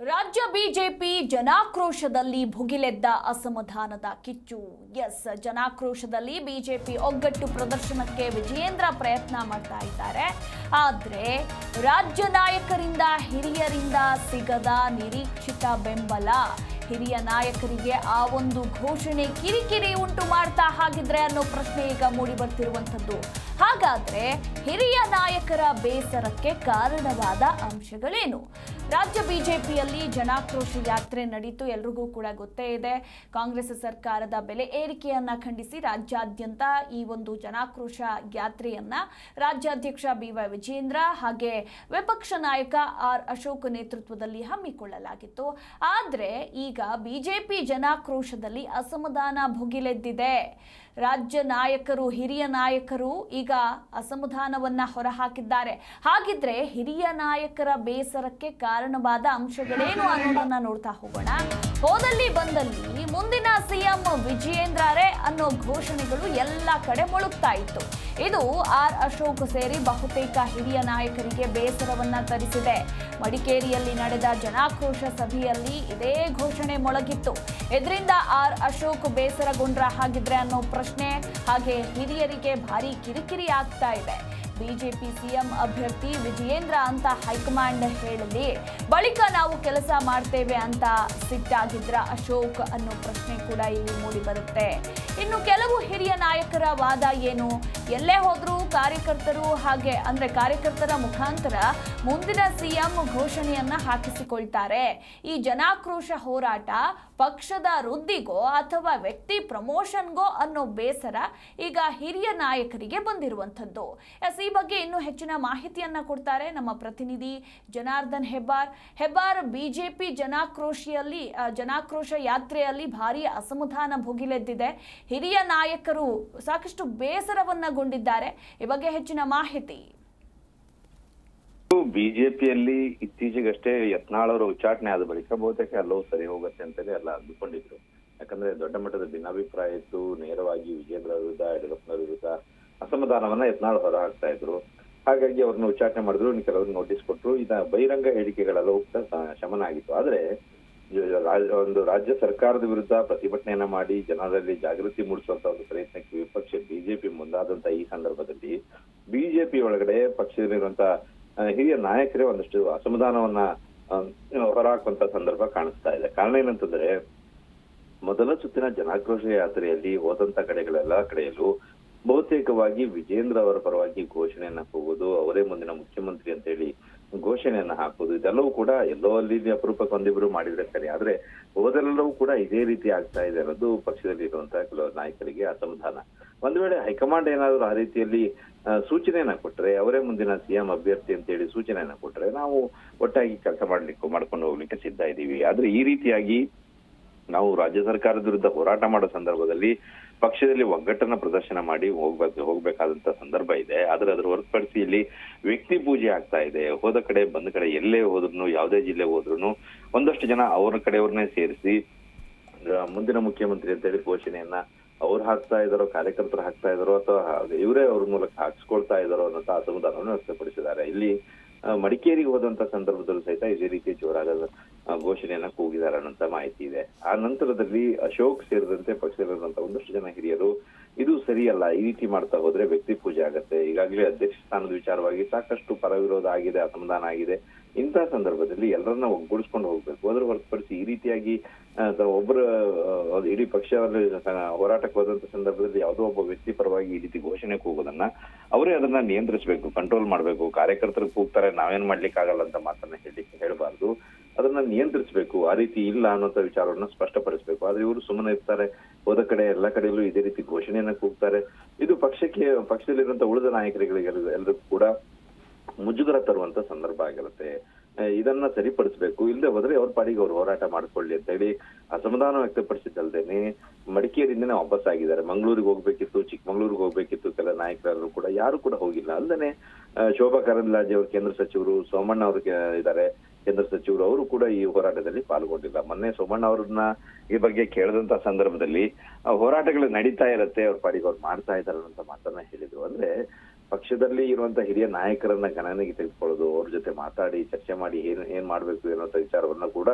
ರಾಜ್ಯ ಬಿಜೆಪಿ ಜನಾಕ್ರೋಶದಲ್ಲಿ ಭುಗಿಲೆದ್ದ ಅಸಮಾಧಾನದ ಕಿಚ್ಚು. S, ಜನಾಕ್ರೋಶದಲ್ಲಿ BJP ಒಗ್ಗಟ್ಟು ಪ್ರದರ್ಶನಕ್ಕೆ ವಿಜಯೇಂದ್ರ ಪ್ರಯತ್ನ ಮಾಡ್ತಾ ಇದ್ದಾರೆ. ಆದರೆ ರಾಜ್ಯ ನಾಯಕರಿಂದ, ಹಿರಿಯರಿಂದ ಸಿಗದ ನಿರೀಕ್ಷಿತ ಬೆಂಬಲ. ಹಿರಿಯ ನಾಯಕರಿಗೆ ಆ ಒಂದು ಘೋಷಣೆ ಕಿರಿಕಿರಿ ಉಂಟು ಮಾಡ್ತಾ ಹಾಗಿದ್ರೆ ಅನ್ನೋ ಪ್ರಶ್ನೆ ಈಗ ಮೂಡಿ ಬರ್ತಿರುವಂಥದ್ದು. ಹಾಗಾದ್ರೆ ಹಿರಿಯ ನಾಯಕರ ಬೇಸರಕ್ಕೆ ಕಾರಣವಾದ ಅಂಶಗಳೇನು? ರಾಜ್ಯ ಬಿಜೆಪಿಯಲ್ಲಿ ಜನಾಕ್ರೋಶ ಯಾತ್ರೆ ನಡೀತು. ಎಲ್ರಿಗೂ ಕೂಡ ಗೊತ್ತೇ ಇದೆ. ಕಾಂಗ್ರೆಸ್ ಸರ್ಕಾರದ ಬೆಲೆ ಏರಿಕೆಯನ್ನ ಖಂಡಿಸಿ ರಾಜ್ಯಾದ್ಯಂತ ಈ ಒಂದು ಜನಾಕ್ರೋಶ ಯಾತ್ರೆಯನ್ನ ರಾಜ್ಯಾಧ್ಯಕ್ಷ ಬಿ ವೈ ವಿಜೇಂದ್ರ ಹಾಗೆ ವಿಪಕ್ಷ ನಾಯಕ ಆರ್. ಅಶೋಕ್ ನೇತೃತ್ವದಲ್ಲಿ ಹಮ್ಮಿಕೊಳ್ಳಲಾಗಿತ್ತು. ಆದರೆ ಈಗ ಬಿಜೆಪಿ ಜನಾಕ್ರೋಶದಲ್ಲಿ ಅಸಮಾಧಾನ ಭುಗಿಲೆದ್ದಿದೆ. ರಾಜ್ಯ ನಾಯಕರು, ಹಿರಿಯ ನಾಯಕರು ಈಗ ಅಸಮಾಧಾನವನ್ನ ಹೊರಹಾಕಿದ್ದಾರೆ. ಹಾಗಿದ್ರೆ ಹಿರಿಯ ನಾಯಕರ ಬೇಸರಕ್ಕೆ ಕಾರಣವಾದ ಅಂಶಗಳೇನು ಅನ್ನೋದನ್ನ ನೋಡ್ತಾ ಹೋಗೋಣ. ಹೋದಲ್ಲಿ ಬಂದಲ್ಲಿ ಮುಂದಿನ ಸಿಎಂ ವಿಜಯೇಂದ್ರರೇ ಅನ್ನೋ ಘೋಷಣೆಗಳು ಎಲ್ಲ ಕಡೆ ಮೊಳುಗ್ತಾ ಇತ್ತು. ಇದು ಆರ್ ಅಶೋಕ್ ಸೇರಿ ಬಹುತೇಕ ಹಿರಿಯ ನಾಯಕರಿಗೆ ಬೇಸರವನ್ನ ತರಿಸಿದೆ. ಮಡಿಕೇರಿಯಲ್ಲಿ ನಡೆದ ಜನಾಕ್ರೋಶ ಸಭೆಯಲ್ಲಿ ಇದೇ ಘೋಷಣೆ ಮೊಳಗಿತ್ತು. ಇದರಿಂದ ಆರ್ ಅಶೋಕ್ ಬೇಸರಗೊಂಡ್ರ ಹಾಗಿದ್ರೆ ಅನ್ನೋ ಪ್ರಶ್ನೆ ಹಾಗೆ ಹಿರಿಯರಿಗೆ ಭಾರಿ ಕಿರಿಕಿರಿ ಆಗ್ತಾ ಇದೆ. ಬಿಜೆಪಿ ಸಿಎಂ ಅಭ್ಯರ್ಥಿ ವಿಜಯೇಂದ್ರ ಅಂತ ಹೈಕಮಾಂಡ್ ಹೇಳಲಿ. ಬಳಿಕ ನಾವು ಕೆಲಸ ಮಾಡ್ತೇವೆ ಅಂತ ಸಿಟ್ಟಾಗಿದ್ರ ಅಶೋಕ್ ಅನ್ನೋ ಪ್ರಶ್ನೆ ಕೂಡ ಇಲ್ಲಿ ಮೂಡಿ ಬರುತ್ತೆ. ಇನ್ನು ಕೆಲವು ಹಿರಿಯ ನಾಯಕರ ವಾದ ಏನು? ಎಲ್ಲೇ ಹೋದ್ರೂ ಕಾರ್ಯಕರ್ತರು ಹಾಗೆ, ಅಂದ್ರೆ ಕಾರ್ಯಕರ್ತರ ಮುಖಾಂತರ ಮುಂದಿನ ಸಿಎಂ ಘೋಷಣೆಯನ್ನ ಹಾಕಿಸಿಕೊಳ್ತಾರೆ. ಈ ಜನಾಕ್ರೋಶ ಹೋರಾಟ ಪಕ್ಷದ ವೃದ್ಧಿಗೋ ಅಥವಾ ವ್ಯಕ್ತಿ ಪ್ರಮೋಷನ್ಗೋ ಅನ್ನೋ ಬೇಸರ ಈಗ ಹಿರಿಯ ನಾಯಕರಿಗೆ ಬಂದಿರುವಂಥದ್ದು. ಎಸ್, ಈ ಬಗ್ಗೆ ಇನ್ನೂ ಹೆಚ್ಚಿನ ಮಾಹಿತಿಯನ್ನ ಕೊಡ್ತಾರೆ ನಮ್ಮ ಪ್ರತಿನಿಧಿ ಜನಾರ್ದನ್ ಹೆಬ್ಬಾರ್. ಹೆಬ್ಬಾರ್ ಬಿಜೆಪಿ ಜನಾಕ್ರೋಶಿಯಲ್ಲಿ ಜನಾಕ್ರೋಶ ಯಾತ್ರೆಯಲ್ಲಿ ಭಾರಿ ಅಸಮಾಧಾನ ಭುಗಿಲೆದ್ದಿದೆ. ಹಿರಿಯ ನಾಯಕರು ಸಾಕಷ್ಟು ಬೇಸರವನ್ನಗೊಂಡಿದ್ದಾರೆ. ಈ ಬಗ್ಗೆ ಹೆಚ್ಚಿನ ಮಾಹಿತಿ ಬಿಜೆಪಿಯಲ್ಲಿ ಇತ್ತೀಚೆಗಷ್ಟೇ ಯತ್ನಾಳ್ ಅವರ ಉಚ್ಚಾಟನೆ ಆದ ಬಳಿಕ ಬಹುತೇಕ ಎಲ್ಲವೂ ಸರಿ ಹೋಗುತ್ತೆ ಅಂತಲೇ ಎಲ್ಲ ಅಂದುಕೊಂಡಿದ್ರು ಯಾಕಂದ್ರೆ ದೊಡ್ಡ ಮಟ್ಟದ ಭಿನ್ನಾಭಿಪ್ರಾಯ ಇತ್ತು ನೇರವಾಗಿ ವಿಜೇಂದ್ರ ವಿರುದ್ಧ ಯಡಿಯೂರಪ್ಪನವರ ವಿರುದ್ಧ ಅಸಮಾಧಾನವನ್ನ ಯತ್ನಾಳ್ ಹೊರ ಹಾಕ್ತಾ ಇದ್ರು. ಹಾಗಾಗಿ ಅವ್ರನ್ನ ಉಚ್ಚಾಟನೆ ಮಾಡಿದ್ರು ಕೆಲವರು ನೋಟಿಸ್ ಕೊಟ್ಟರು ಇದ ಬಹಿರಂಗ ಹೇಳಿಕೆಗಳೆಲ್ಲವೂ ಕೂಡ ಶಮನ ಆಗಿತ್ತು. ಆದ್ರೆ ಒಂದು ರಾಜ್ಯ ಸರ್ಕಾರದ ವಿರುದ್ಧ ಪ್ರತಿಭಟನೆಯನ್ನ ಮಾಡಿ ಜನರಲ್ಲಿ ಜಾಗೃತಿ ಮೂಡಿಸುವಂತ ಒಂದು ಪ್ರಯತ್ನಕ್ಕೆ ವಿಪಕ್ಷ ಬಿಜೆಪಿ ಮುಂದಾದಂತ ಈ ಸಂದರ್ಭದಲ್ಲಿ ಬಿಜೆಪಿ ಒಳಗಡೆ ಪಕ್ಷದಲ್ಲಿರುವಂತ ಆ, ಹಿರಿಯ ನಾಯಕರೇ ಒಂದಷ್ಟು ಅಸಮಾಧಾನವನ್ನ ಹೊರಹಾಕುವಂತ ಸಂದರ್ಭ ಕಾಣಿಸ್ತಾ ಇದೆ. ಕಾರಣ ಏನಂತಂದ್ರೆ, ಮೊದಲ ಸುತ್ತಿನ ಜನಾಕ್ರೋಶ ಯಾತ್ರೆಯಲ್ಲಿ ಹೋದಂತ ಕಡೆಗಳೆಲ್ಲ ಕಡೆಯಲ್ಲೂ ಬಹುತೇಕವಾಗಿ ವಿಜೇಂದ್ರ ಅವರ ಪರವಾಗಿ ಘೋಷಣೆಯನ್ನ ಕೂಗುವುದು, ಅವರೇ ಮುಂದಿನ ಮುಖ್ಯಮಂತ್ರಿ ಅಂತ ಹೇಳಿ ಘೋಷಣೆಯನ್ನ ಹಾಕುವುದು. ಇದೆಲ್ಲವೂ ಕೂಡ ಎಲ್ಲೋ ಅಲ್ಲಿ ಅಪರೂಪಕ್ಕೆ ಒಂದಿಬ್ರು ಮಾಡಿದ್ರೆ ಸರಿ. ಆದ್ರೆ ಹೋದರೆಲ್ಲವೂ ಕೂಡ ಇದೇ ರೀತಿ ಆಗ್ತಾ ಇದೆ ಅನ್ನೋದು ಪಕ್ಷದಲ್ಲಿ ಇರುವಂತಹ ಕೆಲವು ನಾಯಕರಿಗೆ ಅಸಮಾಧಾನ. ಒಂದು ವೇಳೆ ಹೈಕಮಾಂಡ್ ಏನಾದ್ರು ಆ ರೀತಿಯಲ್ಲಿ ಸೂಚನೆಯನ್ನ ಕೊಟ್ರೆ, ಅವರೇ ಮುಂದಿನ ಸಿಎಂ ಅಭ್ಯರ್ಥಿ ಅಂತ ಹೇಳಿ ಸೂಚನೆಯನ್ನ ಕೊಟ್ರೆ ನಾವು ಒಟ್ಟಾಗಿ ಕೆಲಸ ಮಾಡ್ಲಿಕ್ಕೆ, ಮಾಡ್ಕೊಂಡು ಹೋಗ್ಲಿಕ್ಕೆ ಸಿದ್ಧ ಇದ್ದೀವಿ ಆದ್ರೆ ಈ ರೀತಿಯಾಗಿ ನಾವು ರಾಜ್ಯ ಸರ್ಕಾರದ ವಿರುದ್ಧ ಹೋರಾಟ ಮಾಡೋ ಸಂದರ್ಭದಲ್ಲಿ ಪಕ್ಷದಲ್ಲಿ ಒಗ್ಗಟ್ಟನ್ನ ಪ್ರದರ್ಶನ ಮಾಡಿ ಹೋಗ್ಬೇಕು ಹೋಗ್ಬೇಕಾದಂತ ಸಂದರ್ಭ ಇದೆ. ಆದ್ರೆ ಅದ್ರ ಹೊರತುಪಡಿಸಿ ಇಲ್ಲಿ ವ್ಯಕ್ತಿ ಪೂಜೆ ಆಗ್ತಾ ಇದೆ. ಹೋದ ಕಡೆ, ಬಂದ ಕಡೆ ಎಲ್ಲೇ ಹೋದ್ರು ಯಾವುದೇ ಜಿಲ್ಲೆ ಹೋದ್ರು ಒಂದಷ್ಟು ಜನ ಅವರ ಕಡೆಯವ್ರನ್ನೇ ಸೇರಿಸಿ ಮುಂದಿನ ಮುಖ್ಯಮಂತ್ರಿ ಅಂತ ಹೇಳಿ ಘೋಷಣೆಯನ್ನ ಅವ್ರು ಹಾಕ್ತಾ ಇದಾರೋ, ಕಾರ್ಯಕರ್ತರು ಹಾಕ್ತಾ ಇದಾರೋ, ಅಥವಾ ಇವರೇ ಅವ್ರ ಮೂಲಕ ಹಾಕ್ಸ್ಕೊಳ್ತಾ ಇದಾರೋ ಅನ್ನೋ ಅಸಮಾಧಾನವನ್ನು ವ್ಯಕ್ತಪಡಿಸಿದ್ದಾರೆ. ಇಲ್ಲಿ ಮಡಿಕೇರಿಗೆ ಹೋದಂತ ಸಂದರ್ಭದಲ್ಲೂ ಸಹಿತ ಇದೇ ರೀತಿ ಜೋರಾದ ಘೋಷಣೆಯನ್ನ ಕೂಗಿದಾರೆ ಅನ್ನೋಂತ ಮಾಹಿತಿ ಇದೆ. ಆ ನಂತರದಲ್ಲಿ ಅಶೋಕ್ ಸೇರಿದಂತೆ ಪಕ್ಷದಲ್ಲಿರುವಂತ ಒಂದಷ್ಟು ಜನ ಹಿರಿಯರು ಇದು ಸರಿಯಲ್ಲ. ಈ ರೀತಿ ಮಾಡ್ತಾ ಹೋದ್ರೆ ವ್ಯಕ್ತಿ ಪೂಜೆ ಆಗತ್ತೆ. ಈಗಾಗಲೇ ಅಧ್ಯಕ್ಷ ಸ್ಥಾನದ ವಿಚಾರವಾಗಿ ಸಾಕಷ್ಟು ಪರವಿರೋಧ ಆಗಿದೆ, ಅಸಮಾಧಾನ ಆಗಿದೆ. ಇಂತಹ ಸಂದರ್ಭದಲ್ಲಿ ಎಲ್ಲರನ್ನ ಒಗ್ಗೂಡಿಸ್ಕೊಂಡು ಹೋಗ್ಬೇಕು. ಅದ್ರ ಹೊರತುಪಡಿಸಿ ಈ ರೀತಿಯಾಗಿ ಒಬ್ಬರ ಇಡೀ ಪಕ್ಷದಲ್ಲಿ ಹೋರಾಟಕ್ಕೆ ಹೋದಂತ ಸಂದರ್ಭದಲ್ಲಿ ಯಾವುದೋ ಒಬ್ಬ ವ್ಯಕ್ತಿ ಪರವಾಗಿ ಈ ರೀತಿ ಘೋಷಣೆ ಕೂಗೋದನ್ನ ಅವರೇ ಅದನ್ನ ನಿಯಂತ್ರಿಸಬೇಕು ಕಂಟ್ರೋಲ್ ಮಾಡಬೇಕು. ಕಾರ್ಯಕರ್ತರು ಕೂಗ್ತಾರೆ, ನಾವೇನ್ ಮಾಡ್ಲಿಕ್ಕೆ ಆಗಲ್ಲ ಅಂತ ಮಾತನ್ನ ಹೇಳಿ, ಹೇಳಬಾರ್ದು. ಅದನ್ನ ನಿಯಂತ್ರಿಸಬೇಕು, ಆ ರೀತಿ ಇಲ್ಲ ಅನ್ನೋಂಥ ವಿಚಾರವನ್ನ ಸ್ಪಷ್ಟಪಡಿಸಬೇಕು. ಆದ್ರೆ ಇವರು ಸುಮ್ಮನೆ ಇರ್ತಾರೆ, ಹೋದ ಕಡೆ ಎಲ್ಲ ಕಡೆಯಲ್ಲೂ ಇದೇ ರೀತಿ ಘೋಷಣೆಯನ್ನ ಕೂಗ್ತಾರೆ. ಇದು ಪಕ್ಷಕ್ಕೆ, ಪಕ್ಷದಲ್ಲಿರುವಂತ ಉಳಿದ ನಾಯಕರಿಗೆ ಎಲ್ಲರಿಗೂ ಕೂಡ ಮುಜುಗರ ತರುವಂತ ಸಂದರ್ಭ ಆಗಿರುತ್ತೆ. ಇದನ್ನ ಸರಿಪಡಿಸಬೇಕು. ಇಲ್ಲದೆ ಹೋದ್ರೆ ಅವ್ರ ಪಾಡಿಗೆ ಅವ್ರು ಹೋರಾಟ ಮಾಡ್ಕೊಳ್ಳಿ ಅಂತ ಹೇಳಿ ಅಸಮಾಧಾನ ವ್ಯಕ್ತಪಡಿಸಿದ್ದಲ್ದೇನೆ ಮಡಿಕೇರಿಯಿಂದನೇ ವಾಪಸ್ ಆಗಿದ್ದಾರೆ. ಮಂಗಳೂರಿಗೆ ಹೋಗ್ಬೇಕಿತ್ತು, ಚಿಕ್ಕಮಂಗ್ಳೂರಿಗೆ ಹೋಗ್ಬೇಕಿತ್ತು ಕೆಲ ನಾಯಕರೆಲ್ಲರೂ ಕೂಡ. ಯಾರು ಕೂಡ ಹೋಗಿಲ್ಲ. ಅಲ್ಲದೆ ಶೋಭಾ ಕರಂದ್ಲಾಜೆ ಅವರು ಕೇಂದ್ರ ಸಚಿವರು, ಸೋಮಣ್ಣ ಅವರು ಇದ್ದಾರೆ ಕೇಂದ್ರ ಸಚಿವರು ಅವರು ಕೂಡ ಈ ಹೋರಾಟದಲ್ಲಿ ಪಾಲ್ಗೊಂಡಿಲ್ಲ. ಮೊನ್ನೆ ಸೋಮಣ್ಣ ಅವ್ರನ್ನ ಈ ಬಗ್ಗೆ ಕೇಳಿದಂತ ಸಂದರ್ಭದಲ್ಲಿ ಹೋರಾಟಗಳು ನಡೀತಾ ಇರುತ್ತೆ, ಅವ್ರ ಪಾಡಿಗೆ ಅವ್ರು ಮಾಡ್ತಾ ಇದ್ದಾರೆ ಅಂತ ಮಾತನ್ನ ಹೇಳಿದ್ರು. ಅಂದ್ರೆ ಪಕ್ಷದಲ್ಲಿ ಇರುವಂತ ಹಿರಿಯ ನಾಯಕರನ್ನ ಗಣನೆಗೆ ತೆಗೆದುಕೊಳ್ಳೋದು, ಅವ್ರ ಜೊತೆ ಮಾತಾಡಿ, ಚರ್ಚೆ ಮಾಡಿ ಏನ್ ಏನ್ ಮಾಡ್ಬೇಕು ಅನ್ನೋ ವಿಚಾರವನ್ನ ಕೂಡ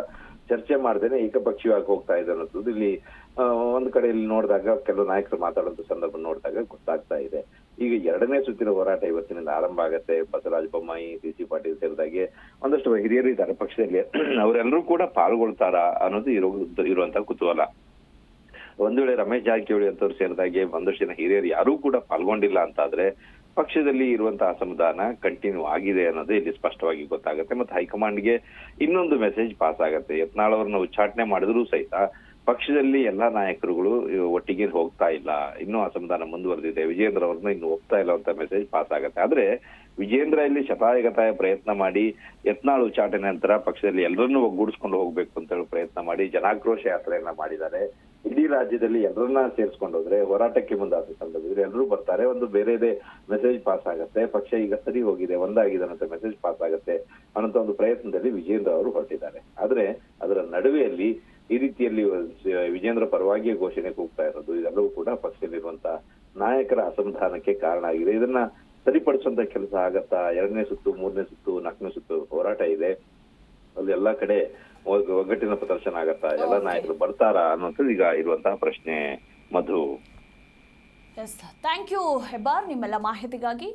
ಚರ್ಚೆ ಮಾಡ್ದೇನೆ ಏಕಪಕ್ಷೀಯವಾಗಿ ಹೋಗ್ತಾ ಇದೆ ಅನ್ನೋದು ಇಲ್ಲಿ ಒಂದು ಒಂದ್ ಕಡೆ ಇಲ್ಲಿ ನೋಡಿದಾಗ, ಕೆಲವು ನಾಯಕರು ಮಾತಾಡುವಂತ ಸಂದರ್ಭ ನೋಡಿದಾಗ ಗೊತ್ತಾಗ್ತಾ ಇದೆ. ಈಗ ಎರಡನೇ ಸುತ್ತಿನ ಹೋರಾಟ ಇವತ್ತಿನಿಂದ ಆರಂಭ ಆಗತ್ತೆ. ಬಸವರಾಜ ಬೊಮ್ಮಾಯಿ ಸಿ ಸಿ ಪಾಟೀಲ್ ಸೇರಿದಾಗೆ ಒಂದಷ್ಟು ಹಿರಿಯರು ಇದ್ದಾರೆ ಪಕ್ಷದಲ್ಲಿ. ಅವರೆಲ್ಲರೂ ಕೂಡ ಪಾಲ್ಗೊಳ್ತಾರ ಅನ್ನೋದು ಇರೋ, ಇರುವಂತ ಕುತೂಹಲ. ಒಂದು ವೇಳೆ ರಮೇಶ್ ಜಾರಕಿಹೊಳಿ ಅಂತವ್ರು ಸೇರಿದಾಗೆ ಒಂದಷ್ಟು ಜನ ಹಿರಿಯರು ಯಾರೂ ಕೂಡ ಪಾಲ್ಗೊಂಡಿಲ್ಲ ಅಂತಾದ್ರೆ ಪಕ್ಷದಲ್ಲಿ ಇರುವಂತಹ ಅಸಮಾಧಾನ ಕಂಟಿನ್ಯೂ ಆಗಿದೆ ಅನ್ನೋದು ಇಲ್ಲಿ ಸ್ಪಷ್ಟವಾಗಿ ಗೊತ್ತಾಗುತ್ತೆ. ಮತ್ತೆ ಹೈಕಮಾಂಡ್ಗೆ ಇನ್ನೊಂದು ಮೆಸೇಜ್ ಪಾಸ್ ಆಗುತ್ತೆ. ಯತ್ನಾಳ್ ಅವ್ರನ್ನ ಉಚ್ಚಾಟನೆ ಮಾಡಿದ್ರು ಸಹಿತ ಪಕ್ಷದಲ್ಲಿ ಎಲ್ಲಾ ನಾಯಕರುಗಳು ಒಟ್ಟಿಗೆ ಹೋಗ್ತಾ ಇಲ್ಲ. ಇನ್ನೂ ಅಸಮಾಧಾನ ಮುಂದುವರೆದಿದೆ. ವಿಜೇಂದ್ರ ಅವ್ರನ್ನ ಇನ್ನು ಹೋಗ್ತಾ ಇಲ್ಲ ಅಂತ ಮೆಸೇಜ್ ಪಾಸ್ ಆಗತ್ತೆ. ಆದ್ರೆ ವಿಜೇಂದ್ರ ಇಲ್ಲಿ ಶತಾಯಗತಾಯ ಪ್ರಯತ್ನ ಮಾಡಿ, ಯತ್ನಾಳು ಉಚ್ಚಾಟನೆ ನಂತರ ಪಕ್ಷದಲ್ಲಿ ಎಲ್ಲರನ್ನೂ ಒಗ್ಗೂಡಿಸ್ಕೊಂಡು ಹೋಗ್ಬೇಕು ಅಂತ ಹೇಳಿ ಪ್ರಯತ್ನ ಮಾಡಿ, ಜನಾಕ್ರೋಶ ಯಾತ್ರೆಯನ್ನ ಮಾಡಿದ್ದಾರೆ. ಇಡೀ ರಾಜ್ಯದಲ್ಲಿ ಎಲ್ಲರನ್ನ ಸೇರಿಸ್ಕೊಂಡು ಹೋದ್ರೆ, ಹೋರಾಟಕ್ಕೆ ಮುಂದಾದ ಸಂದರ್ಭದಲ್ಲಿ ಎಲ್ಲರೂ ಬರ್ತಾರೆ. ಒಂದು ಬೇರೆದೇ ಮೆಸೇಜ್ ಪಾಸ್ ಆಗುತ್ತೆ. ಪಕ್ಷ ಈಗ ಸರಿ ಹೋಗಿದೆ, ಒಂದಾಗಿದೆ ಅನ್ನೋ ಮೆಸೇಜ್ ಪಾಸ್ ಆಗುತ್ತೆ ಅನ್ನೋ ಒಂದು ಪ್ರಯತ್ನದಲ್ಲಿ ವಿಜೇಂದ್ರ ಅವರು ಹೊರಟಿದ್ದಾರೆ. ಆದ್ರೆ ಅದರ ನಡುವೆಯಲ್ಲಿ ಈ ರೀತಿಯಲ್ಲಿ ವಿಜೇಂದ್ರ ಪರವಾಗಿಯೇ ಘೋಷಣೆ ಕೂಗ್ತಾ ಇರೋದು, ಇದೆಲ್ಲವೂ ಕೂಡ ಪಕ್ಷದಲ್ಲಿರುವಂತ ನಾಯಕರ ಅಸಮಾಧಾನಕ್ಕೆ ಕಾರಣ ಆಗಿದೆ. ಇದನ್ನ ಸರಿಪಡಿಸುವಂತ ಕೆಲಸ ಆಗತ್ತಾ? ಎರಡನೇ ಸುತ್ತು, ಮೂರನೇ ಸುತ್ತು, ನಾಲ್ಕನೇ ಸುತ್ತು ಹೋರಾಟ ಇದೆ. ಅಲ್ಲಿ ಎಲ್ಲಾ ಕಡೆ ಒಗ್ಗಟ್ಟಿನ ಪ್ರದರ್ಶನ ಆಗತ್ತಾ? ಎಲ್ಲ. ನಾಯಕರು ಬರ್ತಾರಾ ಅನ್ನೋದು ಈಗ ಇರುವಂತಹ ಪ್ರಶ್ನೆ Madhu. Yes thank you Hebbar. ನಿಮ್ಮೆಲ್ಲ ಮಾಹಿತಿಗಾಗಿ